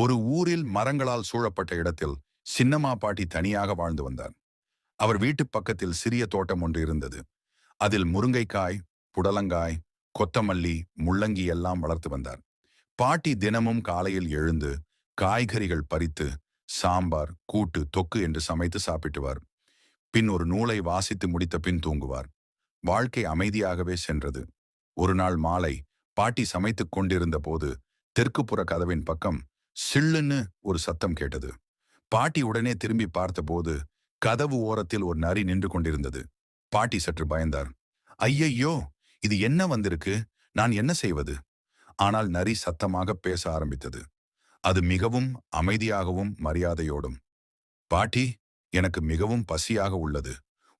ஒரு ஊரில் மரங்களால் சூழப்பட்ட இடத்தில் சின்னம்மா பாட்டி தனியாக வாழ்ந்து வந்தார். அவர் வீட்டு பக்கத்தில் சிறிய தோட்டம் ஒன்று இருந்தது. அதில் முருங்கைக்காய் புடலங்காய் கொத்தமல்லி முள்ளங்கி எல்லாம் வளர்த்து வந்தார். பாட்டி தினமும் காலையில் எழுந்து காய்கறிகள் பறித்து சாம்பார் கூட்டு தொக்கு என்று சமைத்து சாப்பிட்டுவார். பின் ஒரு நூலை வாசித்து முடித்த பின் தூங்குவார். வாழ்க்கை அமைதியாகவே சென்றது. ஒரு நாள் மாலை பாட்டி சமைத்துக் கொண்டிருந்த போது தெற்குப்புற கதவின் பக்கம் சில்லுன்னு ஒரு சத்தம் கேட்டது. பாட்டி உடனே திரும்பி பார்த்தபோது கதவு ஓரத்தில் ஒரு நரி நின்று கொண்டிருந்தது. பாட்டி சற்று பயந்தார். ஐயையோ! இது என்ன வந்திருக்கு? நான் என்ன செய்வது? ஆனால் நரி சத்தமாக பேச ஆரம்பித்தது. அது மிகவும் அமைதியாகவும் மரியாதையோடும். பாட்டி எனக்கு மிகவும் பசியாக உள்ளது.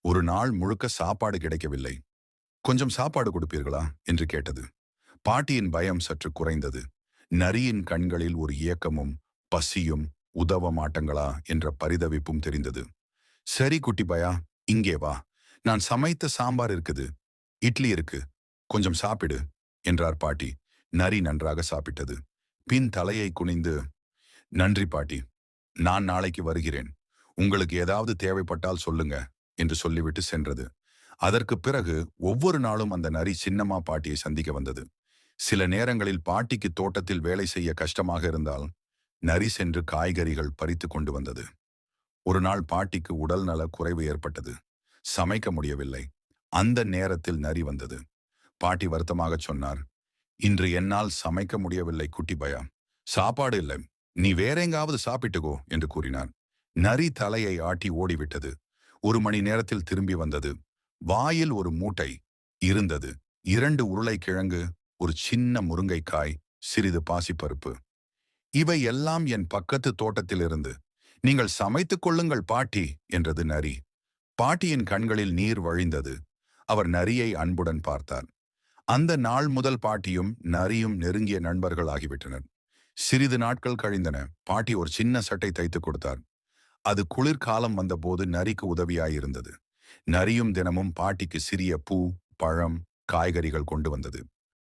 ஒரு நாள் முழுக்க சாப்பாடு கிடைக்கவில்லை. கொஞ்சம் சாப்பாடு கொடுப்பீர்களா? என்று கேட்டது. பாட்டியின் பயம் சற்று குறைந்தது. நரியின் கண்களில் ஒரு இயக்கமும் பசியும் உதவ மாட்டங்களா என்ற பரிதவிப்பும் தெரிந்தது. சரி குட்டி பயா இங்கே வா. நான் சமைத்த சாம்பார் இருக்குது. இட்லி இருக்கு. கொஞ்சம் சாப்பிடு என்றார் பாட்டி. நரி நன்றாக சாப்பிட்டது. பின் தலையை குனிந்து நன்றி பாட்டி. நான் நாளைக்கு வருகிறேன். உங்களுக்கு ஏதாவது தேவைப்பட்டால் சொல்லுங்க என்று சொல்லிவிட்டு சென்றது. அதற்கு பிறகு ஒவ்வொரு நாளும் அந்த நரி சின்னம்மா பாட்டியை சந்திக்க வந்தது. சில நேரங்களில் பாட்டிக்கு தோட்டத்தில் வேலை செய்ய கஷ்டமாக இருந்தால் நரி சென்று காய்கறிகள் பறித்து கொண்டு வந்தது. ஒரு நாள் பாட்டிக்கு உடல் நல குறைவு ஏற்பட்டது. சமைக்க முடியவில்லை. அந்த நேரத்தில் நரி வந்தது. பாட்டி வருத்தமாக சொன்னார். இன்று என்னால் சமைக்க முடியவில்லை குட்டி பயா. சாப்பாடு இல்லை. நீ வேற எங்காவது சாப்பிட்டுக்கோ என்று கூறினார். நரி தலையை ஆட்டி ஓடிவிட்டது. ஒரு மணி நேரத்தில் திரும்பி வந்தது. வாயில் ஒரு மூட்டை இருந்தது. இரண்டு உருளைக்கிழங்கு ஒரு சின்ன முருங்கைக்காய் சிறிது பாசிப்பருப்பு. இவை எல்லாம் என் பக்கத்து தோட்டத்திலிருந்து. நீங்கள் சமைத்துக் கொள்ளுங்கள் பாட்டி என்றது நரி. பாட்டியின் கண்களில் நீர் வழிந்தது. அவர் நரியை அன்புடன் பார்த்தார். அந்த நாள் முதல் பாட்டியும் நரியும் நெருங்கிய நண்பர்கள் ஆகிவிட்டனர் சிறிது நாட்கள் கழிந்தன. பாட்டி ஒரு சின்ன சட்டை தைத்துக் கொடுத்தார். அது குளிர்காலம் வந்தபோது நரிக்கு உதவியாயிருந்தது. நரியும் தினமும் பாட்டிக்கு சிறிய பூ பழம் காய்கறிகள் கொண்டு வந்தது.